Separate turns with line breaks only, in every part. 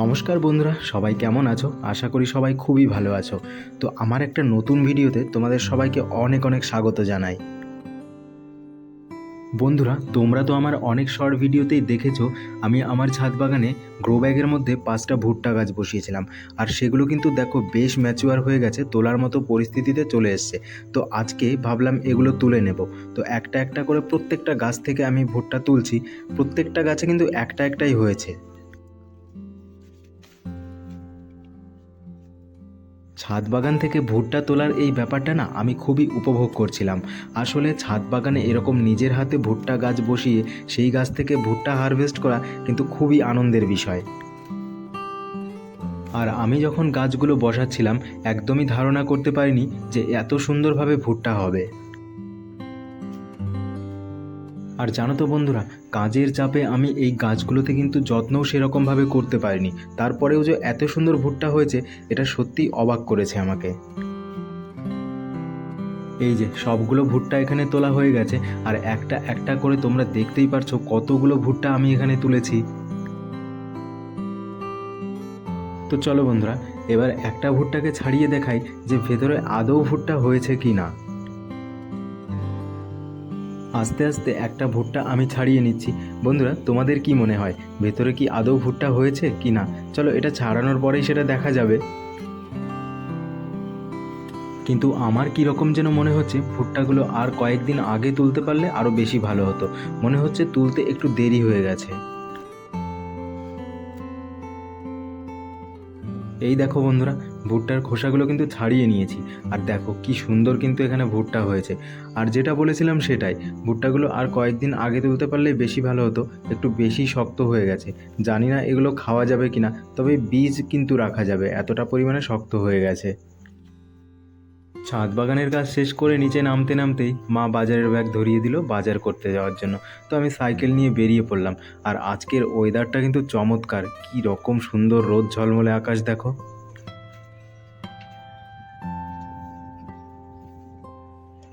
নমস্কার বন্ধুরা, সবাই কেমন আছো? আশা করি সবাই খুবই ভালো আছো। তো আমার একটা নতুন ভিডিওতে তোমাদের সবাইকে অনেক অনেক স্বাগত জানাই। বন্ধুরা, তোমরা তো আমার অনেক শর্ট ভিডিওতেই দেখেছ, আমি আমার ছাদ বাগানে গ্রো ব্যাগের মধ্যে পাঁচটা ভুট্টা গাছ বসিয়েছিলাম। আর সেগুলো কিন্তু দেখো বেশ ম্যাচুয়ার হয়ে গেছে, তোলার মতো পরিস্থিতিতে চলে এসছে। তো আজকে ভাবলাম এগুলো তুলে নেব। তো একটা একটা করে প্রত্যেকটা গাছ থেকে আমি ভুট্টা তুলছি, প্রত্যেকটা গাছে কিন্তু একটা একটাই হয়েছে। ছাদ বাগান থেকে ভুট্টা তোলার এই ব্যাপারটা না আমি খুবই উপভোগ করছিলাম। আসলে ছাদ বাগানে এরকম নিজের হাতে ভুট্টা গাছ বসিয়ে সেই গাছ থেকে ভুট্টা হারভেস্ট করা কিন্তু খুবই আনন্দের বিষয়। আর আমি যখন গাছগুলো বসাচ্ছিলাম, একদমই ধারণা করতে পারিনি যে এত সুন্দরভাবে ভুট্টা হবে। আর জানো তো বন্ধুরা, কাজের চাপে আমি এই গাছগুলোতে কিন্তু যত্নও সেরকমভাবে করতে পারিনি। তারপরেও যে এত সুন্দর ভুট্টা হয়েছে, এটা সত্যিই অবাক করেছে আমাকে। এই যে সবগুলো ভুট্টা এখানে তোলা হয়ে গেছে, আর একটা একটা করে তোমরা দেখতেই পারছ কতগুলো ভুট্টা আমি এখানে তুলেছি। তো চলো বন্ধুরা, এবার একটা ভুট্টাকে ছাড়িয়ে দেখাই যে ভেতরে আদৌ ভুট্টা হয়েছে কি না আস্তে আস্তে একটা ভুট্টা আমি ছাড়িয়ে নিচ্ছি। বন্ধুরা, তোমাদের কি মনে হয়, ভেতরে কি আদৌ ভুট্টা হয়েছে কি না? চলো, এটা ছাড়ানোর পরেই সেটা দেখা যাবে। কিন্তু আমার কি রকম যেন মনে হচ্ছে, ভুট্টাগুলো আর কয়েকদিন আগে তুলতে পারলে আরও বেশি ভালো হতো। মনে হচ্ছে তুলতে একটু দেরি হয়ে গেছে। এই দেখো বন্ধুরা, ভুট্টার খোসাগুলো কিন্তু ছাড়িয়ে নিয়েছি। আর দেখো কি সুন্দর কিন্তু এখানে ভুট্টা হয়েছে। আর যেটা বলেছিলাম সেটাই, ভুট্টাগুলো আর কয়েকদিন আগে তুলতে পারলে বেশি ভালো হতো, একটু বেশি শক্ত হয়ে গেছে। জানি না এগুলো খাওয়া যাবে কিনা, তবে বীজ কিন্তু রাখা যাবে, এতটা পরিমাণে শক্ত হয়ে গেছে। ছাদ বাগানের কাজ শেষ করে নিচে নামতে নামতেই মা বাজারের ব্যাগ ধরিয়ে দিল বাজার করতে যাওয়ার জন্য। তো আমি সাইকেল নিয়ে বেরিয়ে পড়লাম। আর আজকের ওয়েদারটা কিন্তু চমৎকার। কি রকম সুন্দর রোদ, ঝলমলে আকাশ, দেখো।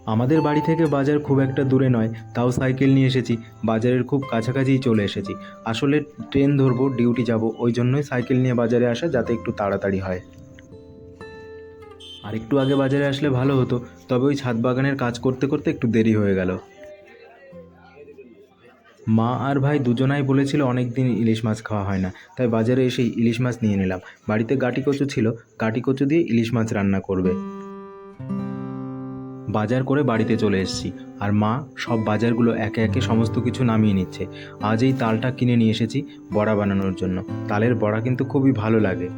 আমাদের বাড়ি থেকে বাজার খুব একটা দূরে নয়, তাও সাইকেল নিয়ে এসেছি। বাজারের খুব কাছাকাছিই চলে এসেছি। আসলে ট্রেন ধরবো, ডিউটি যাব, ওই জন্যই সাইকেল নিয়ে বাজারে আসা, যাতে একটু তাড়াতাড়ি হয়। আর একটু আগে বাজারে আসলে ভালো হতো, তবে ওই ছাদ বাগানের কাজ করতে করতে একটু দেরি হয়ে গেল। মা আর ভাই দুজনাই বলেছিল অনেক দিন ইলিশ মাছ খাওয়া হয় না, তাই বাজারে এসেই ইলিশ মাছ নিয়ে নিলাম। বাড়িতে গাটি কচু ছিল, গাটি কচু দিয়ে ইলিশ মাছ রান্না করবে। বাজার করে বাড়িতে চলে এসেছি, আর মা সব বাজারগুলো একে একে সমস্ত কিছু নামিয়ে নিচ্ছে। আজ এই তালটা কিনে নিয়ে এসেছি বড়া বানানোর জন্য। তালের বড়া কিন্তু খুবই ভালো লাগে।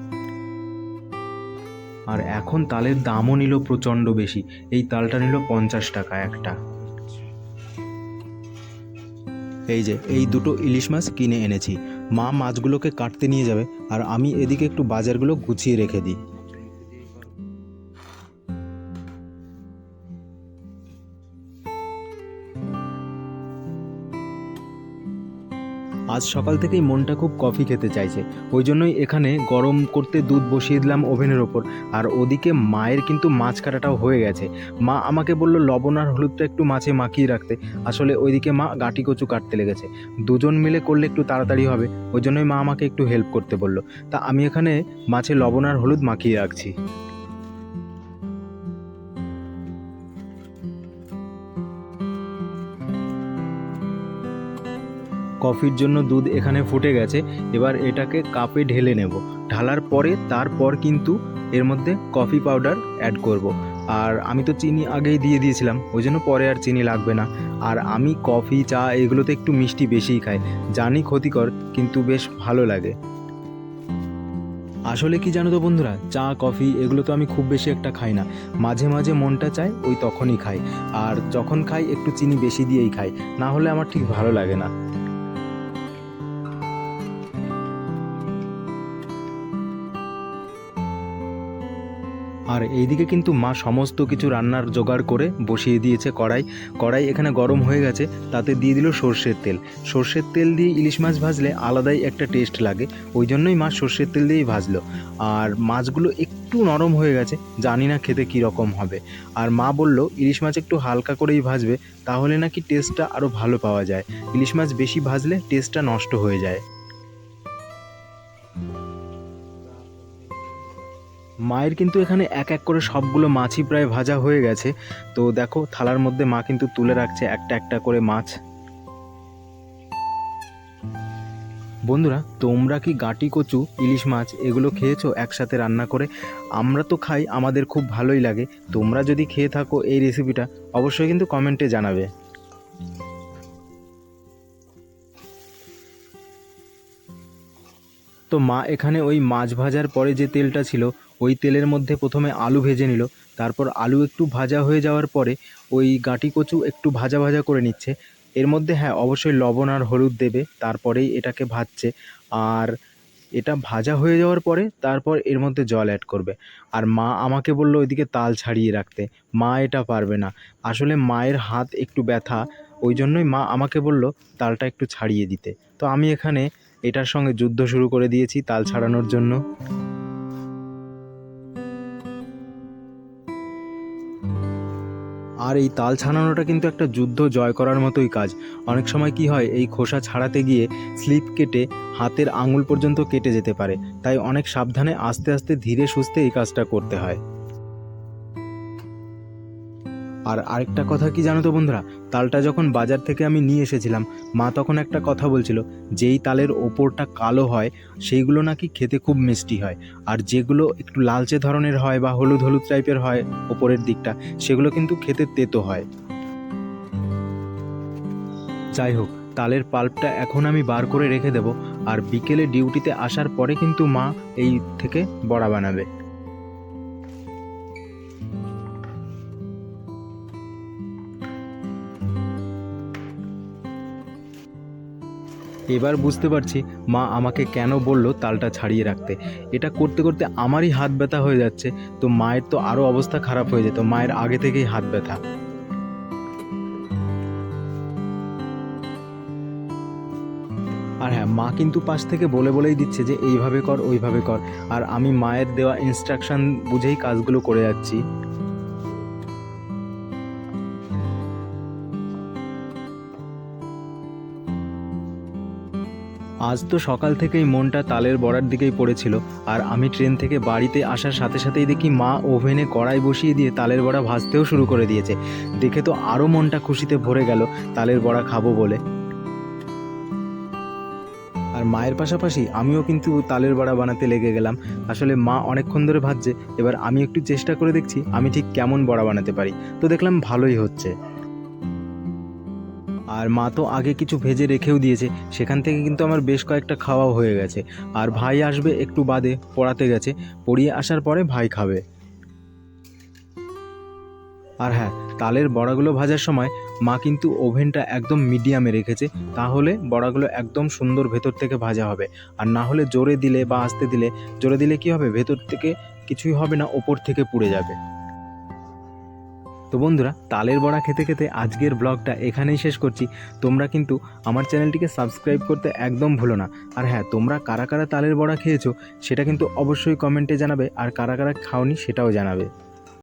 আর এখন তালের দামও নিল প্রচণ্ড বেশি। এই তালটা নিল পঞ্চাশ টাকা একটা। এই যে, এই দুটো ইলিশ মাছ কিনে এনেছি। মা মাছগুলোকে কাটতে নিয়ে যাবে, আর আমি এদিকে একটু বাজারগুলো গুছিয়ে রেখে দিই। আজ সকাল থেকেই মনটা খুব কফি খেতে চাইছে। ওই জন্যই এখানে গরম করতে দুধ বসিয়ে দিলাম ওভেনের ওপর। আর ওদিকে মায়ের কিন্তু মাছ কাটাটাও হয়ে গেছে। মা আমাকে বলল, লবণ আর হলুদটা একটু মাছে মাখিয়ে রাখতে। আসলে ওইদিকে মা গাটি কচু কাটতে লেগেছে। দুজন মিলে করলে একটু তাড়াতাড়ি হবে। ওই জন্যই মা আমাকে একটু হেল্প করতে বলল। তা আমি এখানে মাছে লবণ আর হলুদ মাখিয়ে রাখছি। কফির জন্য দুধ এখানে ফুটে গেছে, এবার এটাকে কাপে ঢেলে নেব। ঢালার পরে তারপর কিন্তু এর মধ্যে কফি পাউডার অ্যাড করব। আর আমি তো চিনি আগেই দিয়ে দিয়েছিলাম, ওই জন্য পরে আর চিনি লাগবে না। আর আমি কফি, চা এগুলোতে একটু মিষ্টি বেশিই খাই। জানি ক্ষতিকর, কিন্তু বেশ ভালো লাগে। আসলে কি জানো তো বন্ধুরা, চা, কফি এগুলো তো আমি খুব বেশি একটা খাই না। মাঝে মাঝে মনটা চায় ওই তখনই খাই। আর যখন খাই, একটু চিনি বেশি দিয়েই খাই। না হলে আমার ঠিক ভালো লাগে না। আর এইদিকে কিন্তু মা সমস্ত কিছু রান্নার জোগাড় করে বসিয়ে দিয়েছে কড়াই। কড়াই এখানে গরম হয়ে গেছে, তাতে দিয়ে দিল সর্ষের তেল। সর্ষের তেল দিয়ে ইলিশ মাছ ভাজলে আলাদাই একটা টেস্ট লাগে, ওই জন্যই মা সর্ষের তেল দিয়েই ভাজলো। আর মাছগুলো একটু নরম হয়ে গেছে, জানি না খেতে কী রকম হবে। আর মা বলল, ইলিশ মাছ একটু হালকা করেই ভাজবে, তাহলে নাকি টেস্টটা আরও ভালো পাওয়া যায়। ইলিশ মাছ বেশি ভাজলে টেস্টটা নষ্ট হয়ে যায়। মায়ের কিন্তু এখানে এক এক করে সবগুলো মাছই প্রায় ভাজা হয়ে গেছে। তো দেখো, থালার মধ্যে মা কিন্তু তুলে রাখছে একটা একটা করে মাছ। বন্ধুরা, তোমরা কি গাটি কচু, ইলিশ মাছ এগুলো খেয়েছো একসাথে রান্না করে? আমরা তো খাই, আমাদের খুব ভালোই লাগে। তোমরা যদি খেয়ে থাকো এই রেসিপিটা, অবশ্যই কিন্তু কমেন্টে জানাবে। তো মা এখানে ওই মাছ ভাজার পরে যে তেলটা ছিল ওই তেলের মধ্যে প্রথমে আলু ভেজে নিল তারপর আলু একটু ভাজা হয়ে যাওয়ার পরে ওই গাঁটি কচু একটু ভাজা ভাজা করে নিচ্ছে। এর মধ্যে হ্যাঁ অবশ্যই লবণ আর হলুদ দেবে তারপরেই এটাকে ভাজছে। আর এটা ভাজা হয়ে যাওয়ার পরে তারপর এর মধ্যে জল অ্যাড করবে। আর মা আমাকে বলল ওইদিকে তাল ছাড়িয়ে রাখতে। মা এটা পারবে না। আসলে মায়ের হাত একটু ব্যথা ওই জন্যই মা আমাকে বলল তালটা একটু ছাড়িয়ে দিতে। তো আমি এখানে এটার সঙ্গে যুদ্ধ শুরু করে দিয়েছি তাল ছাড়ানোর জন্য। আর এই তাল ছাড়ানোটা কিন্তু একটা যুদ্ধ জয় করার মতোই কাজ। অনেক সময় কি হয়, এই খোসা ছাড়াতে গিয়ে স্লিপ কেটে হাতের আঙুল পর্যন্ত কেটে যেতে পারে। তাই অনেক সাবধানে আস্তে আস্তে ধীরে সুস্থে এই কাজটা করতে হয়। আর আরেকটা কথা কি জানো তো বন্ধুরা? তালটা যখন বাজার থেকে আমি নিয়ে এসেছিলাম, মা তখন একটা কথা বলছিল, যেই তালের ওপরটা কালো হয়, সেইগুলো নাকি খেতে খুব মিষ্টি হয়। আর যেগুলো একটু লালচে ধরনের হয় বা হলুদ হলুদ টাইপের হয় ওপরের দিকটা, সেগুলো কিন্তু খেতে তেতো হয়। যাই হোক, তালের পাল্পটা এখন আমি বার করে রেখে দেব, আর বিকেলে ডিউটিতে আসার পরে কিন্তু মা এই থেকে বড়া বানাবে। এবার বুঝতে পারছি মা আমাকে কেন বলল তালটা ছাড়িয়ে রাখতে। এটা করতে করতে আমারই হাত ব্যথা হয়ে যাচ্ছে, তো মায়ের তো আরও অবস্থা খারাপ হয়ে যেত, মায়ের আগে থেকেই হাত ব্যথা। আর হ্যাঁ মা কিন্তু পাশ থেকে বলে বলেই দিচ্ছে যে এইভাবে কর, ওইভাবে কর। আর আমি মায়ের দেওয়া ইনস্ট্রাকশন বুঝেই কাজগুলো করে যাচ্ছি। আজ তো সকাল থেকেই মনটা তালের বড়ার দিকেই পড়েছিল, আর আমি ট্রেন থেকে বাড়িতে আসার সাথে সাথেই দেখি মা ওভেনে কড়াই বসিয়ে দিয়ে তালের বড়া ভাজতেও শুরু করে দিয়েছে। দেখে তো আরও মনটা খুশিতে ভরে গেল, তালের বড়া খাব বলে। আর মায়ের পাশাপাশি আমিও কিন্তু তালের বড়া বানাতে লেগে গেলাম। আসলে মা অনেকক্ষণ ধরে ভাজছে, এবার আমি একটু চেষ্টা করে দেখছি আমি ঠিক কেমন বড়া বানাতে পারি। তো দেখলাম ভালোই হচ্ছে। আর মা তো আগে কিছু ভেজে রেখেও দিয়েছে। সেখান থেকে কিন্তু আমার বেশ কয়েকটা খাওয়াও হয়ে গেছে। আর ভাই আসবে একটু বাদে, পড়াতে গেছে। পড়িয়ে আসার পরে ভাই খাবে। আর হ্যাঁ তালের বড়াগুলো ভাজার সময় মা কিন্তু ওভেনটা একদম মিডিয়ামে রেখেছে। তাহলে বড়াগুলো একদম সুন্দর ভেতর থেকে ভাজা হবে। আর না হলে জোরে দিলে বা আস্তে দিলে, জোরে দিলে কি হবে? ভেতর থেকে কিছুই হবে না, ওপর থেকে পুড়ে যাবে। তো বন্ধুরা, তালের বড়া খেতে খেতে আজকের ব্লগটা এখানেই শেষ করছি। তোমরা কিন্তু আমার চ্যানেলটিকে সাবস্ক্রাইব করতে একদম ভুলো না। আর হ্যাঁ তোমরা কারা কারা তালের বড়া খেয়েছো, সেটা কিন্তু অবশ্যই কমেন্টে জানাবে, আর কারা কারা খাওনি সেটাও জানাবে।